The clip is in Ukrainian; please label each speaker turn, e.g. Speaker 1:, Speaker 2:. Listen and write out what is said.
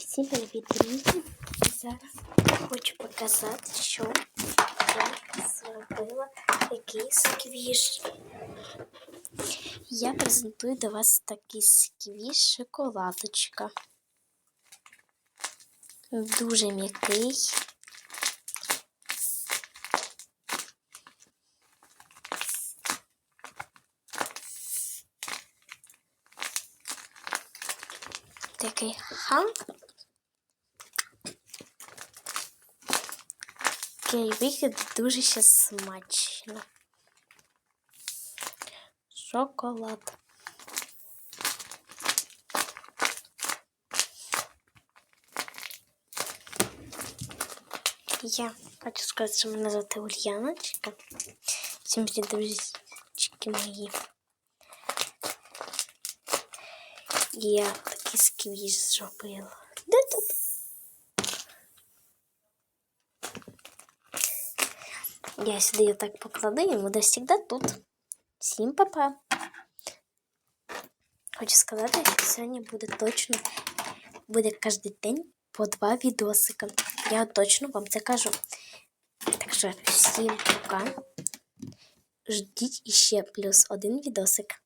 Speaker 1: Всім привіт, друзі! Зараз хочу показати, що я зробила який сквіш. Я презентую до вас такий сквіш шоколадочка. Дуже м'який. Такий хам. Такий вихід дуже ще смачно. Шоколад. Я хочу сказати, що мене звати Ульяночка. Всім привіт, друзічки мої. Я такий сквіж зробила. Я сюди її так покладу і буде завжди тут. Всім па-па. Хочу сказати, що сьогодні буде точно, буде кожен день по два відосика. Я точно вам це кажу. Так що всім пока. Ждіть іще плюс один відосик.